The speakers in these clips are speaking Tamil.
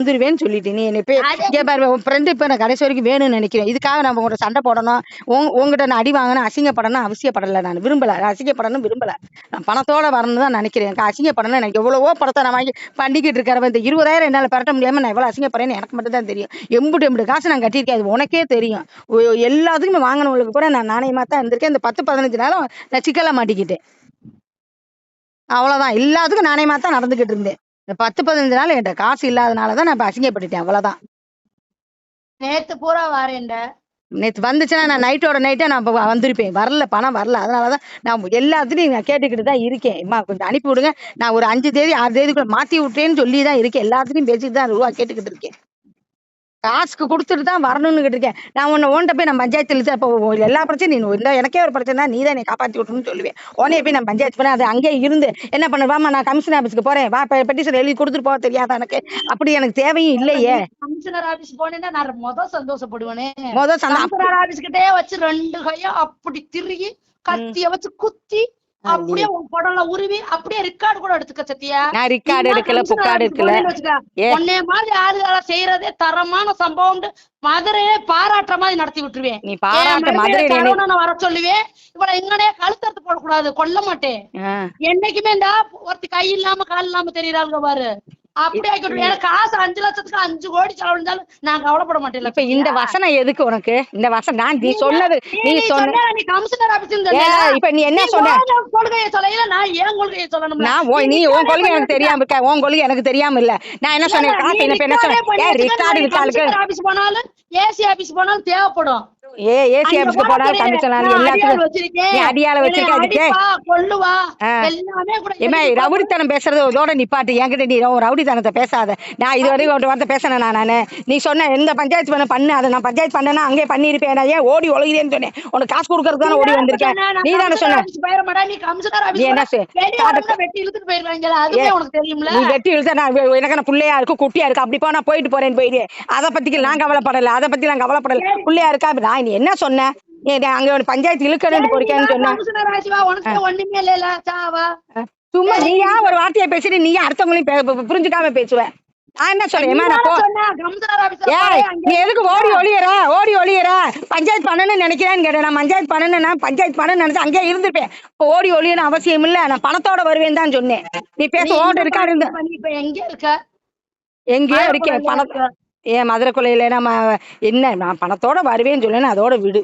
வந்துருவேன்னு சொல்லிட்டு நீ என்ன அது- இங்கே பாரு உன் ஃப்ரெண்டு இப்போ நான் கடைசி வரைக்கும் வேணும்னு நினைக்கிறேன். இதுக்காக நான் உங்கள்கிட்ட சண்டை போடணும். உங் உங்ககிட்ட நான் அடி வாங்கணும் அசிங்கப்படணும் அவசியப்படலை நான். விரும்பல. அசிங்கப்படணும் விரும்பல. நான் பணத்தோட வரணும்னு தான் நினைக்கிறேன். எனக்கு அசிங்கப்படணும் எனக்கு எவ்வளவோ பணத்தை நான் வாங்கி பண்ணிக்கிட்டு இருக்கிறவன். இந்த இருபதாயிரம் என்னால் பரட்ட முடியாம நான் எவ்வளோ அசிங்கப்படுறேன்னு எனக்கு மட்டும் தான் தெரியும். எம்புட்டு எம்புட்டு காசு நான் கட்டியிருக்கேன். அது உனக்கே தெரியும். எல்லாத்துக்குமே வாங்கினவங்களுக்கு கூட நான் நாணயமாக தான் இருந்திருக்கேன். இந்த பத்து பதினஞ்சு நாளும் நான் சிக்கலை மாட்டிக்கிட்டேன். அவ்வளோதான் எல்லாத்துக்கும் நாணயமாக தான் நடந்துக்கிட்டு இருந்தேன். இந்த பத்து பதினஞ்சு நாள் என்கிட்ட காசு இல்லாதனால தான் நான் இப்போ அசிங்கப்பட்டுட்டேன் அவ்வளோதான் நேத்து பூரா வாரேன்ட. நேற்று வந்துச்சுன்னா நான் நைட்டோட நைட்டே நான் இப்போ வந்திருப்பேன். வரல பணம் வரல. அதனால தான் நான் எல்லாத்துலையும் நான் கேட்டுக்கிட்டு தான் இருக்கேன். அம்மா கொஞ்சம் அனுப்பி விடுங்க. நான் ஒரு அஞ்சு தேதி ஆறு தேதிக்குள்ள மாற்றி விட்டேன்னு சொல்லி தான் இருக்கேன். எல்லாத்துலையும் பேசிட்டு தான் ரூபா கேட்டுக்கிட்டு இருக்கேன். காசுக்கு கொடுத்துட்டு தான் வரணும்னு இருக்கேன். நான் உன்னை ஓன்ட்ட போய் நான் பஞ்சாயத்து இழுத்து அப்போ எல்லா பிரச்சனையும் நீ இந்த எனக்கே ஒரு பிரச்சனை நீ தான் என்னை காப்பாற்றி விட்டணும்னு சொல்லுவேன். உடனே போய் நான் பஞ்சாயத்து பண்ண அது அங்கேயே இருந்து என்ன பண்ணுவாமா நான் கமிஷன் ஆஃபீஸ்க்கு போறேன். வா பெட்டிஷன் எழுதி கொடுத்துட்டு போக தெரியாதா எனக்கு? அப்படி எனக்கு தேவையும் இல்லையே. கமிஷனர் ஆபீஸ் போனேன்னா நான் முத சந்தோஷப்படுவேனே. மொதல் சந்தா கமிஷனர் ஆபீஸ் கிட்டே வச்சு ரெண்டு கையும் அப்படி திருகி கத்திய வச்சு குத்தி அப்படியே உன் குடல உருவி அப்படியே ரெக்கார்டு கூட எடுத்துக்க சத்தியா நான் ரிக்கார்டு எடுக்கல புக்கார்டு எடுக்கல. உன்னை மாதிரி ஆளுகளை செய்யறதே தரமான சம்பவம் மதுரையே பாராட்டுற மாதிரி நடத்தி விட்டுருவேன். நீ பாராட்ட மதுரை வர சொல்லுவேன்? இவளை எங்கனே கழுத்தறுத்து போடக்கூடாது கொல்ல மாட்டேன். என்னைக்குமே இந்த ஒருத்தி கை இல்லாம கால் இல்லாம தெரியறாங்க பாரு. அப்படியே ஆக்கி விட்டுருவேன். எனக்கு காசு அஞ்சு லட்சத்துக்கு அஞ்சு கோடி செலவழிஞ்சாலும் நான் கவலைப்பட மாட்டேன் இப்ப இந்த வசனம் எதுக்கு உனக்கு? இந்த வசனம் நான் நீ சொன்னது நீ சொன்ன நீ கமிஷனர் ஆபீஸ் இப்ப நீ என்ன சொன்ன? கொள்கையை சொல்லையில நான் ஏன் கொள்கையை சொல்லணும் நான் நீ உன் கொள்கை எனக்கு தெரியாம இருக்க. உன் கொள்கை எனக்கு தெரியாம இல்ல. நான் என்ன சொன்னேன்? காசு என்ன என்ன சொன்னேன்? இருக்காளுக்கு ஆபீஸ் போனாலும் ஏசி ஆபீஸ் போனாலும் தேவைப்படும். ஏ ஏசி ஆபீஸ்க்கு போனா போனாலும் தெரியும். கமிஷன் நான் அடியாள் எல்லாத்துக்கும். நீ அடியாள வச்சிருக்க அதுக்கு கொல்லுவா. எல்லாமே கூட ஏமா ரவுடித்தனம் பேசுறது இதோட நிப்பாட்டு என்கிட்ட நீ ரவு- ரவுடித்தனத்தை பேசாத. நான் இது வரைக்கும் ஒரு வார்த்தை பேசினேன் நான்? நானு நீ சொன்ன எந்த பஞ்சாயத்து பண்ண பண்ணு. அதை நான் பஞ்சாயத்து பண்ணேன்னா அங்கே பண்ணிருப்பேன் நான் ஏன் ஓடி ஒழுகிறேன்னு சொன்னேன். உனக்கு காசு கொடுக்கறதுக்கு தானே ஓடி வந்திருக்கேன் நான் நான் நீ தானே கமிஷனர் சொன்ன நீ கமிஷனர் என்ன போனா வெட்டி இழுத்துட்டு போயிருவாங்கல்ல, அதுவே உனக்கு தெரியும்ல. நீ வெட்டி இழுத்த நான் எனக்கு என்ன புள்ளையா இருக்கு குட்டியா இருக்கு? அப்படி போ நான் போயிட்டு போறேன்னு போயிடு அதை பத்திக்கு நான் கவலைப்படல அதை பத்தி நான் கவலைப்படல. புள்ளையா இருக்கா? நான் நீ என்ன சொன்ன? அங்க ஒரு பஞ்சாயத்து இழுக்கணும்னு போறிக்கான்னு சொன்ன. ஒண்ணுமே சாவா. சும்மா நீயா ஒரு வார்த்தையை பேசிட்டு நீ அடுத்தவங்களையும் புரிஞ்சுக்காம பேசுவ. நான் என்ன சொல்றேன்? நீ எதுக்கு ஓடி ஒளியற? ஓடி ஒளியற? பஞ்சாயத்து பண்ணணும்னு நினைக்கிறேன்னு கேட்டேன். நான் பஞ்சாயத்து பண்ணணும்னா பஞ்சாயத்து பண்ணணும்னு நினைச்சு அங்கேயே இருந்திருப்பேன். இப்போ ஓடி ஒளியணும் அவசியம் இல்ல. நான் பணத்தோட வருவேன் தான் சொன்னேன். நீ பேச ஓட்டு இருக்க? எங்கேயோ இருக்கேன். இருக்க. ஏன் மதுரை கொலையில நம்ம என்ன நான் பணத்தோட வருவேன்னு சொல்லேன்னு அதோட விடு.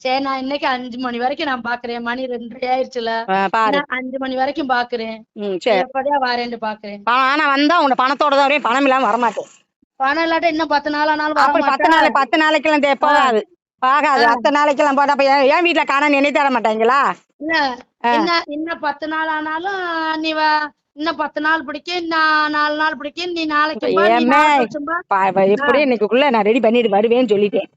சரி நான் இன்னைக்கு அஞ்சு மணி வரைக்கும் நான் பாக்குறேன். மணி ரெண்டரை ஆயிடுச்சுல பாரு. அஞ்சு மணி வரைக்கும் பாக்குறேன். சரி. எப்படியா வரேன்னு பாக்குறேன். ஆனா வந்தா உன்னை பணத்தோட தான் வருவேன். பணம் இல்லாம வரமாட்டேன். பணம் இல்லாட்ட இன்னும் பத்து நாள் ஆனாலும் அப்படி பத்து நாள் பத்து நாளைக்கெல்லாம் தே- போகாது. ஆகாது அத்தனை நாளைக்கெல்லாம் போட்டா அப்ப ஏன் வீட்டுல காண நினை தர மாட்டாங்களா? இல்ல. இன்னும் இன்னும் பத்து நாள் ஆனாலும் நீ இன்னும் பத்து நாள் பிடிக்கும் இன்னும் நாலு நாள் பிடிக்கும் நீ நாளைக்கு எப்படி இன்னைக்குள்ள நான் ரெடி பண்ணிட்டு வருவேன்னு சொல்லிட்டேன்.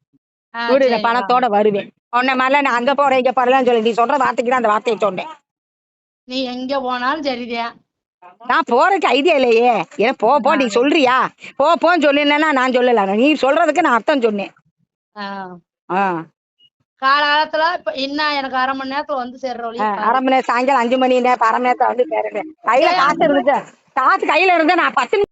வீடு. பணத்தோட வருவேன். உன்ன மாதிரிலாம் நான் அங்க போறேன் இங்க போறேன்னு சொல்லி நீ சொல்ற வார்த்தைக்கு தான் அந்த வார்த்தையை சொன்னேன். நீ எங்க போனாலும் சரிதான் நான் போறதுக்கு ஐடியா இல்லையே. ஏன் போ போ நீ சொல்றியா? போ போன்னு சொல்லினா நான் சொல்லல. நீ சொல்றதுக்கு நான் அர்த்தம் சொன்னேன். ஆ. ஆ காலகாலத்துல இப்ப இன்னும் எனக்கு அரை மணி நேரத்துல வந்து சேர்ற வழி ஆ, அரை மணி நேரம் சாயங்காலம் அஞ்சு மணி நேரம் அரை மணி நேரத்தை வந்து சேருங்க கையில காசு இருந்துச்சு? காசு கையில இருந்தா நான் பத்து